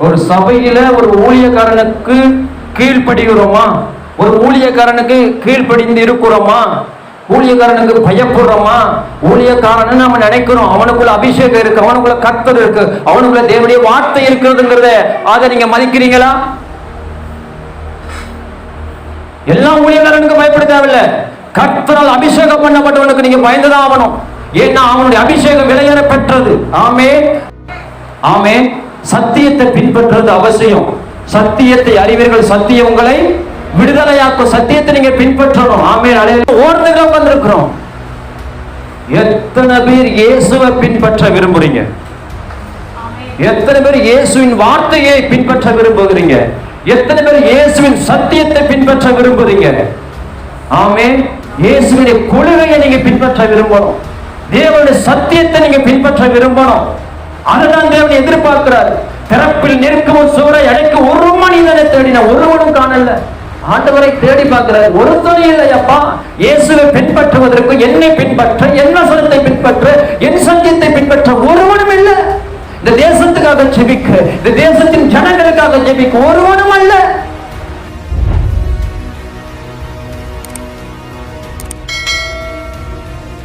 ஒரு சபையில ஒரு ஊழியக்காரனுக்கு கீழ்ப்படுகிறோமா ஒரு ஊழியக்காரனுக்கு கீழ்ப்படிந்து இருக்கிறோமா ஊழியக்காரனுக்கு பயப்படுறோமா? ஊழியக்காரன் நம்ம நினைக்கிறோம் அவனுக்குள்ள அபிஷேகம் இருக்கு அவனுக்குள்ள கர்த்தர் இருக்கு அவனுக்குள்ள தேவனுடைய வார்த்தை இருக்கிறதுங்கிறத அதை நீங்க மதிக்கிறீங்களா? எல்லா ஊழியக்காரனுக்கும் பயப்பட தேவையில்ல. கத்தரால் அபிஷேகம் பண்ணப்பட்டவனுக்கு நீங்க பயந்துதான் ஆகணும். ஏன்னா அவனுடைய அபிஷேகம் விலையேற பெற்றது ஆமே ஆமே சத்தியத்தை பின்பற்றுறது அவசியம். சத்தியத்தை அறிவீர்கள் சத்தியம் உங்களை விடுதலையாக்கும். சத்தியத்தை நீங்க பின்பற்றணும். ஆமே ஓர்ந்துக வந்திருக்கிறோம் எத்தனை பேர் இயேசுவை பின்பற்ற விரும்புறீங்க? எத்தனை பேர் இயேசுவின் வார்த்தையை பின்பற்ற விரும்புகிறீங்க? எத்தனை பேர் இயேசுவின் சத்தியத்தை பின்பற்ற விரும்புறீங்க? ஆமே இயேசுவின் கொள்கையை நீங்க பின்பற்ற விரும்பணும். தேவனுடைய சத்தியத்தை நீங்க பின்பற்ற விரும்பணும். அதுதான் தேவன் எதிர்பார்க்கிறார். பிறப்பில் நிற்கவும் சூறை அழைக்க ஒரு மனிதனை தேடின ஒருவனும் காணல. ஆண்டவரை தேடி பார்க்கிறார். ஒரு துணை இல்லையப்பா. இயேசுவை பின்பற்றுவதற்கு என்னை பின்பற்ற என் வசனத்தை பின்பற்ற என் சத்தியத்தை பின்பற்ற ஒருவனும் இல்லை. இந்த தேசத்துக்காக ஜெபிக்க இந்த தேசத்தின் ஜனங்களுக்காக ஜெபிக்க ஒருவனும் அல்ல.